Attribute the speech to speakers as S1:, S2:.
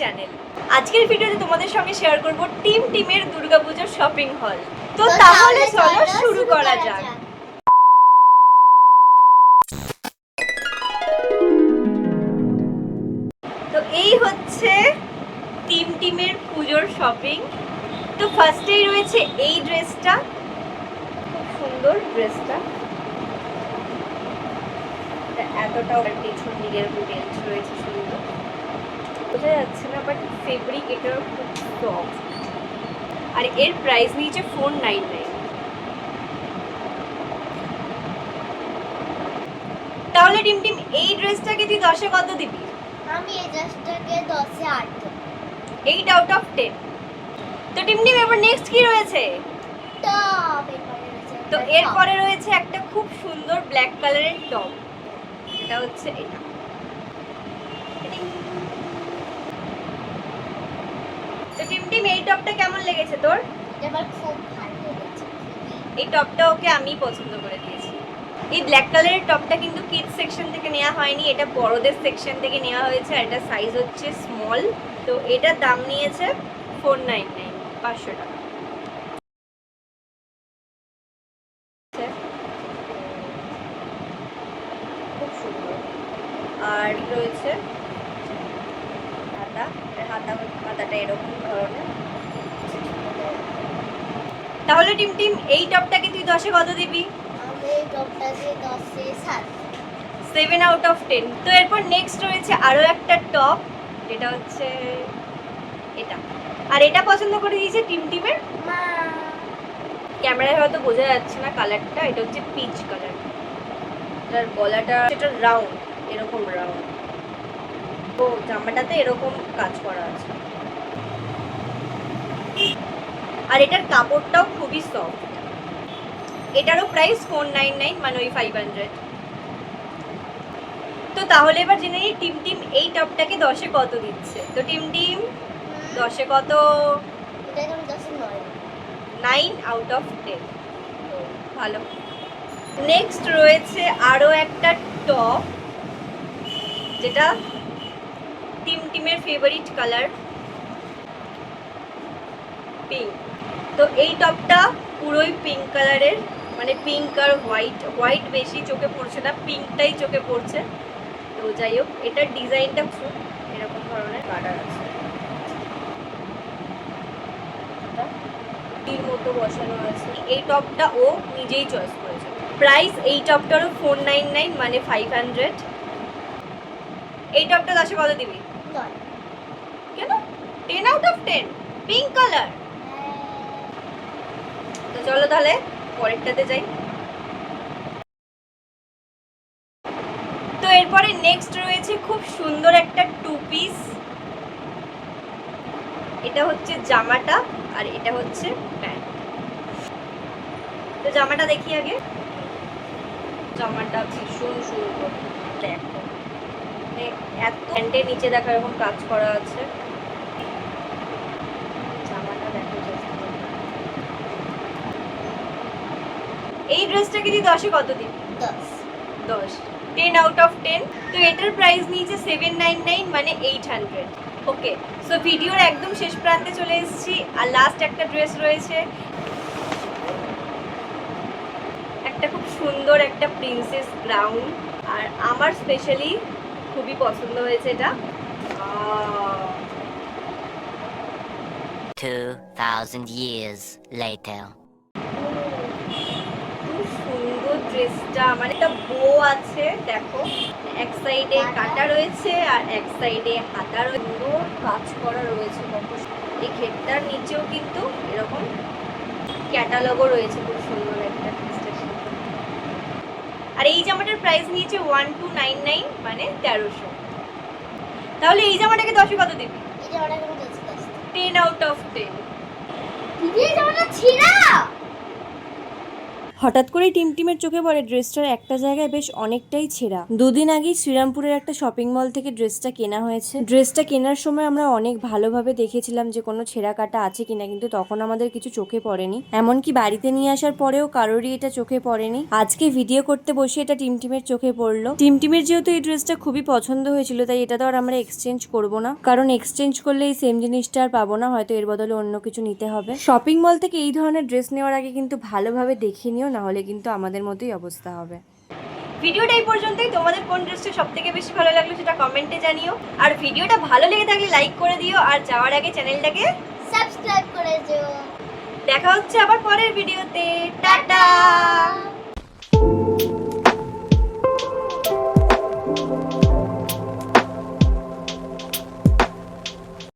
S1: Channel আজকের ভিডিওতে তোমাদের সঙ্গে শেয়ার করব টিম টিমের দুর্গাপুজোর শপিং হল তো তাহলে চলো শুরু করা যাক। তো এই হচ্ছে টিম টিমের পুজোর শপিং তো ফার্স্টেই রয়েছে এই ড্রেসটা খুব সুন্দর ড্রেসটা এতটাও পেছন দিকের বেল্ট রয়েছে সুন্দর। বোঝা যাচ্ছে না বাট ফেব্রিক এটার খুব সফট আর এর প্রাইস নিয়েছে ফোর নাইন নাইন তাহলে টিম টিম এই ড্রেসটাকে তুই দশে কত দিবি?
S2: আমি এই ড্রেসটাকে দশে আট।
S1: এইট আউট অফ টেন তো টিম টিম এবার নেক্সট কি রয়েছে? তো এরপরে রয়েছে একটা খুব সুন্দর ব্ল্যাক কালারের টপ এটা হচ্ছে এটা। টিম টিম এই টপটা কেমন লেগেছে তোর?
S2: খুব ভালো লেগেছে
S1: এই টপটা ওকে আমি পছন্দ করে দিয়েছি। এই ব্ল্যাক কালারের টপটা কিন্তু কিডস সেকশন থেকে নেওয়া হয়নি এটা বড়দের সেকশন থেকে নেওয়া হয়েছে আর এটা সাইজ হচ্ছে স্মল তো এটার দাম নিয়েছে ফোর নাইন নাইন পাঁচশো টাকা। আর রয়েছে হাতা হাতাটা এরকম ধরনের। তাহলে টিম টিম এই টপটাকে তুই দশে কত দিবি?
S2: আমি এই টপটাকে দশে সাত।
S1: সেভেন আউট অফ টেন তো এরপর নেক্সট রয়েছে আরও একটা টপ যেটা হচ্ছে এটা। আর এটা পছন্দ করে দিয়েছে টিম টিমের? ক্যামেরায় হয়তো বোঝা যাচ্ছে না কালারটা এটা হচ্ছে পিচ কালার এটার গলাটা এটা রাউন্ড এরকম রাউন্ড তো জামাটাতে এরকম কাজ করা আছে। আর এটার কাপড়টাও খুবই সফট এটারও প্রাইস ফোর নাইন নাইন মানে ওই ফাইভ হান্ড্রেড তো তাহলে এবার জেনে নিই, টিম টিম এই টপটাকে দশে কত দিচ্ছে? তো টিম টিম, দশে কত। নাইন আউট অফ টেন ভালো। নেক্সট রয়েছে আরও একটা টপ যেটা টিম টিমের ফেভারিট কালার পিঙ্ক তো এই টপটা পুরোই পিঙ্ক কালারের মানে পিঙ্ক আর হোয়াইট হোয়াইট বেশি চোখে পড়ছে না পিঙ্কটাই চোখে পড়ছে। তো যাই হোক, এটার ডিজাইনটা খুব এরকম ধরনের কাটার আছে। টির মতো বসানো আছে। এই টপটা ও নিজেই চয়েস করেছে। প্রাইস এই টপটারও ফোর নাইন নাইন মানে ফাইভ হান্ড্রেড এই টপটা দশে কত দিবি?
S2: নয়
S1: কেন? Ten out of ten pink colour. তো চলো তাহলে, পরেরটাতে যাই। তো এরপরে নেক্সট রয়েছে খুব সুন্দর একটা টু পিস এটা হচ্ছে জামাটা, আর এটা হচ্ছে প্যান্ট। তো জামাটা দেখি আগে। জামাটা ভীষণ সুন্দর। দেখো। মানে এত প্যান্টের নিচে দেখো এরকম কাজ করা আছে। জামাটা দেখো এই ড্রেসটাকে যদি দশে কত দিন
S2: দশ।
S1: দশ। টেন আউট অফ টেন তো এটার প্রাইস নিয়েছে সেভেন নাইন নাইন মানে এইট হান্ড্রেড ওকে সো ভিডিওর একদম শেষ প্রান্তে চলে এসেছি আর লাস্ট একটা ড্রেস রয়েছে। একটা খুব সুন্দর একটা প্রিন্সেস গ্রাউন্ড আর আমার স্পেশালি খুবই পছন্দ হয়েছে এটা। আহ,
S3: 2,000 years later.
S1: সুন্দর ড্রেসটা মানে একটা বো আছে দেখো। এক সাইডে কাটা রয়েছে আর এক সাইডে হাতা রয়েছে। কাজ করা রয়েছে এই ঘেরটার নিচেও কিন্তু এরকম ক্যাটালগও রয়েছে খুব সুন্দর একটা। আর এই জামাটার প্রাইস নিয়েছে ওয়ান টু নাইন নাইন মানে তেরোশো। তাহলে এই জামাটাকে দশে কত দিবি? টেন আউট অফ টেন
S2: জামাটা ছিঁড়া?
S1: হঠাৎ করেই টিমটিমের চোখে পড়ে, ড্রেসটার একটা জায়গায় বেশ অনেকটাই ছেঁড়া। দুদিন আগেই শ্রীরামপুরের একটা শপিং মল থেকে ড্রেসটা কেনা হয়েছে। ড্রেসটা কেনার সময় আমরা অনেক ভালোভাবে দেখেছিলাম যে কোনো ছেঁড়া কাটা আছে কিনা, কিন্তু তখন আমাদের কিছু চোখে পড়েনি। এমনকি বাড়িতে নিয়ে আসার পরেও কারোরই এটা চোখে পড়েনি। আজকে ভিডিও করতে বসে এটা টিমটিমের চোখে পড়ল। টিমটিমের যেহেতু এই ড্রেসটা খুবই পছন্দ হয়েছিল, তাই এটা তো আর আমরা এক্সচেঞ্জ করব না। কারণ এক্সচেঞ্জ করলে এই সেম জিনিসটা আর পাবো না, হয়তো এর বদলে অন্য কিছু নিতে হবে। শপিং মল থেকে এই ধরনের ড্রেস নেওয়ার আগে কিন্তু ভালোভাবে দেখে নিও না হলে কিন্তু আমাদের মতোই অবস্থা হবে। ভিডিওটা এই পর্যন্তই। তোমাদের কোন ড্রেসটা সব থেকে বেশি ভালো লাগল সেটা কমেন্টে জানিও। আর ভিডিওটা ভালো লেগে থাকলে লাইক করে দিও। আর যাওয়ার আগে চ্যানেলটাকে
S2: সাবস্ক্রাইব করে দিও।
S1: দেখা হচ্ছে আবার পরের ভিডিওতে টাটা!
S2: টাটা!